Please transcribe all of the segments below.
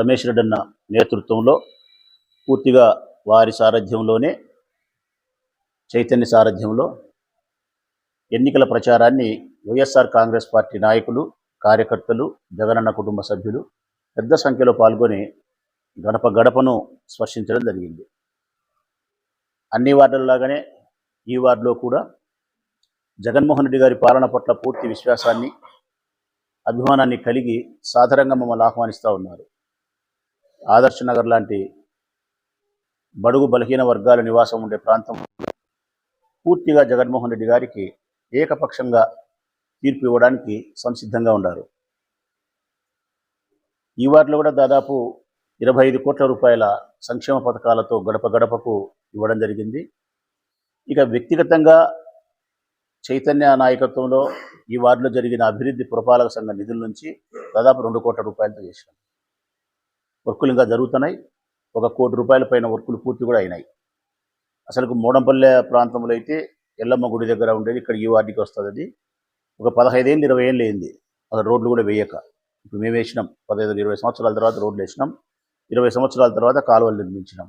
రమేష్ రెడ్డి అన్న నేతృత్వంలో పూర్తిగా వారి సారథ్యంలోనే చైతన్య సారథ్యంలో ఎన్నికల ప్రచారాన్ని వైఎస్ఆర్ కాంగ్రెస్ పార్టీ నాయకులు కార్యకర్తలు జగనన్న కుటుంబ సభ్యులు పెద్ద సంఖ్యలో పాల్గొని గడప గడపను స్పర్శించడం జరిగింది. అన్ని వార్డుల్లాగానే ఈ వార్డులో కూడా జగన్మోహన్ రెడ్డి గారి పాలన పట్ల పూర్తి విశ్వాసాన్ని అభిమానాన్ని కలిగి సాధారణంగా మమ్మల్ని ఆహ్వానిస్తూ ఉన్నారు. ఆదర్శ నగర్ లాంటి బడుగు బలహీన వర్గాల నివాసం ఉండే ప్రాంతం. పూర్తిగా జగన్మోహన్ రెడ్డి గారికి ఏకపక్షంగా తీర్పు ఇవ్వడానికి సంసిద్ధంగా ఉన్నారు ఈ వాటిలో కూడా దాదాపు ఇరవై ఐదు కోట్ల రూపాయల సంక్షేమ పథకాలతో గడప గడపకు ఇవ్వడం జరిగింది. ఇక వ్యక్తిగతంగా చైతన్య నాయకత్వంలో ఈ వార్డులో జరిగిన అభివృద్ధి పురపాలక సంఘ నిధుల నుంచి దాదాపు రెండు కోట్ల రూపాయలతో చేసినాం. వర్కులు ఇంకా జరుగుతున్నాయి. ఒక కోటి రూపాయల పైన వర్కులు పూర్తి కూడా అయినాయి. అసలు మూడంపల్లె ప్రాంతంలో అయితే ఎల్లమ్మ గుడి దగ్గర ఉండేది ఇక్కడ ఈ వార్డుకి వస్తుంది అది. ఒక పదహైదేళ్ళు ఇరవై ఏళ్ళు అయింది. అక్కడ రోడ్లు కూడా వేయక. ఇప్పుడు మేము వేసినాం. పదహైదు ఇరవై సంవత్సరాల తర్వాత రోడ్లు వేసినాం. ఇరవై సంవత్సరాల తర్వాత కాలువలు నిర్మించినాం.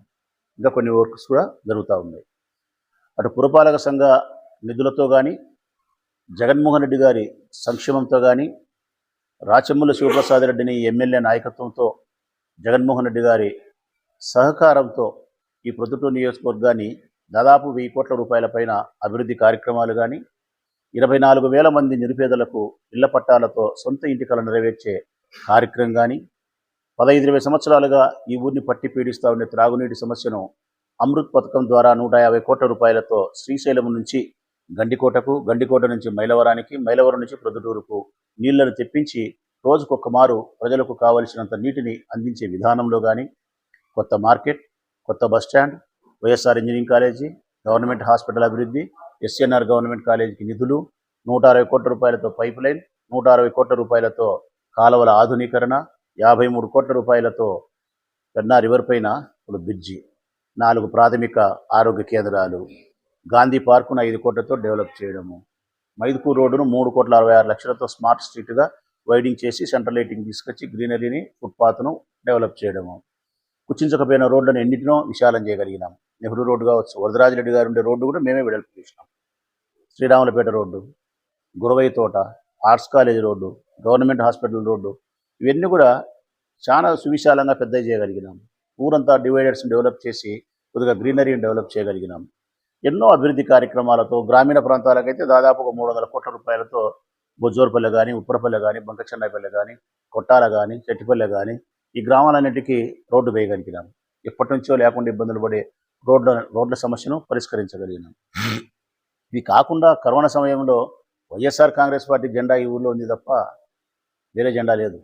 ఇంకా కొన్ని వర్క్స్ కూడా జరుగుతూ ఉన్నాయి. అటు పురపాలక సంఘ నిధులతో కానీ జగన్మోహన్ రెడ్డి గారి సంక్షేమంతో కానీ రాచమ్ముల శివప్రసాద్ రెడ్డిని ఎమ్మెల్యే నాయకత్వంతో జగన్మోహన్ రెడ్డి గారి సహకారంతో ఈ ప్రొద్దుటూరు నియోజకవర్గాన్ని దాదాపు వెయ్యి కోట్ల రూపాయల పైన అభివృద్ధి కార్యక్రమాలు కానీ ఇరవై నాలుగు వేల మంది నిరుపేదలకు ఇళ్ళ పట్టాలతో సొంత ఇంటి కళ నెరవేర్చే కార్యక్రమం కానీ పదహైదు ఇరవై సంవత్సరాలుగా ఈ ఊరిని పట్టి పీడిస్తూ ఉండే త్రాగునీటి సమస్యను అమృత్ పథకం ద్వారా నూట యాభై కోట్ల రూపాయలతో శ్రీశైలం నుంచి గండికోటకు గండికోట నుంచి మైలవరానికి మైలవరం నుంచి ప్రొద్దుటూరుకు నీళ్ళను తెప్పించి రోజుకొక మారు ప్రజలకు కావలసినంత నీటిని అందించే విధానంలో కానీ కొత్త మార్కెట్ కొత్త bus stand YSR engineering college government hospital అభివృద్ధి ఎస్ఎన్ఆర్ గవర్నమెంట్ కాలేజీకి నిధులు నూట అరవై కోట్ల రూపాయలతో పైప్ లైన్ నూట అరవై కోట్ల రూపాయలతో కాలువల ఆధునీకరణ యాభై మూడు కోట్ల రూపాయలతో పెన్నా రివర్ పైన ఒక బ్రిడ్జి నాలుగు ప్రాథమిక ఆరోగ్య కేంద్రాలు గాంధీ పార్కును ఐదు కోట్లతో డెవలప్ చేయడము మైదుకూరు రోడ్డును మూడు కోట్ల అరవై ఆరు లక్షలతో స్మార్ట్ స్ట్రీట్గా వైడింగ్ చేసి సెంట్రల్ లైటింగ్ తీసుకొచ్చి గ్రీనరీని ఫుట్పాత్ను డెవలప్ చేయడము. కుచించకపోయిన రోడ్లను ఎన్నిటినో విశాలం చేయగలిగినాం. నెహ్రూ రోడ్డు కావచ్చు వరదరాజరెడ్డి గారు ఉండే రోడ్డు కూడా మేమే వెడల్పు చేసినాం. శ్రీరాములపేట రోడ్డు గురవయ్య తోట arts college road government hospital road ఇవన్నీ కూడా చాలా సువిశాలంగా పెద్ద చేయగలిగినాం. ఊరంతా డివైడర్స్ని డెవలప్ చేసి కొద్దిగా గ్రీనరీని డెవలప్ చేయగలిగినాం. ఎన్నో అభివృద్ధి కార్యక్రమాలతో గ్రామీణ ప్రాంతాలకైతే దాదాపు ఒక మూడు వందల కోట్ల రూపాయలతో బొజ్జోరపల్లె కానీ ఉప్పరపల్లె కానీ బంకచెన్నాయిపల్లె కానీ కొట్టాల కానీ చెట్టిపల్లె కానీ ఈ గ్రామాలన్నిటికీ రోడ్డు వేయగలిగినాం. ఎప్పటి నుంచో లేకుండా ఇబ్బందులు పడే రోడ్ల రోడ్ల సమస్యను పరిష్కరించగలిగినాం. ఇవి కాకుండా కరోనా సమయంలో వైఎస్ఆర్ కాంగ్రెస్ పార్టీ జెండా ఈ ఊళ్ళో ఉంది తప్ప వేరే జెండా లేదు.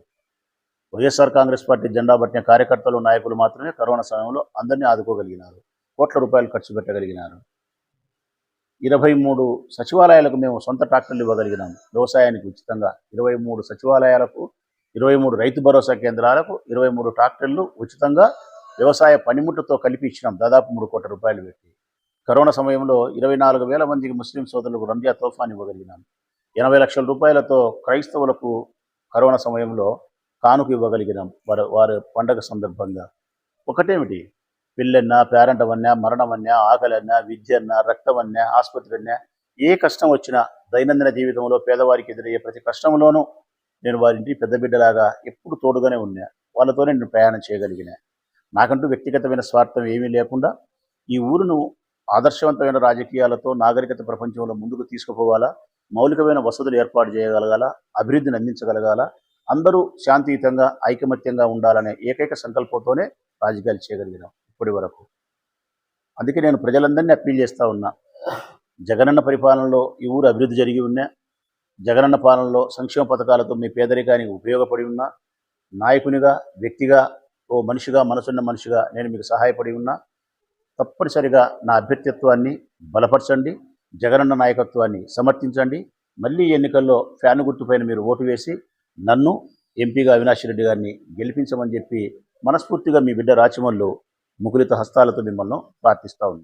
వైఎస్ఆర్ కాంగ్రెస్ పార్టీ జెండా పట్టిన కార్యకర్తలు నాయకులు మాత్రమే కరోనా సమయంలో అందరినీ ఆదుకోగలిగినారు. కోట్ల రూపాయలు ఖర్చు పెట్టగలిగినారు. ఇరవై మూడు సచివాలయాలకు మేము సొంత ట్రాక్టర్లు ఇవ్వగలిగినాం. వ్యవసాయానికి ఉచితంగా ఇరవై మూడు సచివాలయాలకు ఇరవై మూడు రైతు భరోసా కేంద్రాలకు ఇరవై మూడు ట్రాక్టర్లు ఉచితంగా వ్యవసాయ పనిముట్టుతో కలిపి ఇచ్చినాం. దాదాపు మూడు కోట్ల రూపాయలు పెట్టి. కరోనా సమయంలో ఇరవై నాలుగు వేల మందికి ముస్లిం సోదరులకు రంజా తోఫాన్ ఇవ్వగలిగినాం. ఎనభై లక్షల రూపాయలతో క్రైస్తవులకు కరోనా సమయంలో కానుక ఇవ్వగలిగినాం. వారు వారి పండగ సందర్భంగా. ఒకటేమిటి? పెళ్ళన్నా పేరంటవన్న మరణమన్న ఆకలన్న విద్యన్న అన్నా రక్తం ఏ కష్టం వచ్చినా దైనందిన జీవితంలో పేదవారికి ఎదురయ్యే ప్రతి కష్టంలోనూ నేను వారింటి పెద్ద బిడ్డలాగా ఎప్పుడు తోడుగానే ఉన్నా. వాళ్ళతోనే నేను ప్రయాణం చేయగలిగిన. నాకంటూ వ్యక్తిగతమైన స్వార్థం ఏమీ లేకుండా ఈ ఊరును ఆదర్శవంతమైన రాజకీయాలతో నాగరికత ప్రపంచంలో ముందుకు తీసుకుపోవాలా? మౌలికమైన వసతులు ఏర్పాటు చేయగలగాల? అభివృద్ధిని అందించగలగాల? అందరూ శాంతియుతంగా ఐకమత్యంగా ఉండాలనే ఏకైక సంకల్పంతోనే రాజకీయాలు చేయగలిగినాం. ఇప్పటి వరకు. అందుకే నేను ప్రజలందరినీ అప్పీల్ చేస్తూ ఉన్నా. జగనన్న పరిపాలనలో ఈ ఊరు అభివృద్ధి జరిగి ఉన్నా జగనన్న పాలనలో సంక్షేమ పథకాలతో మీ పేదరికానికి ఉపయోగపడి ఉన్నా నాయకునిగా వ్యక్తిగా ఓ మనిషిగా మనసున్న మనిషిగా నేను మీకు సహాయపడి ఉన్నా తప్పనిసరిగా నా అభ్యర్థిత్వాన్ని బలపరచండి జగనన్న నాయకత్వాన్ని సమర్థించండి. మళ్ళీ ఎన్నికల్లో ఫ్యాన్ గుర్తుపైన మీరు ఓటు వేసి నన్ను ఎంపీగా అవినాష్ రెడ్డి గారిని గెలిపించమని చెప్పి మనస్ఫూర్తిగా మీ బిడ్డ రాచమల్లు ముకులిత హస్తాలతో మిమ్మల్ని ప్రార్థిస్తా ఉంది.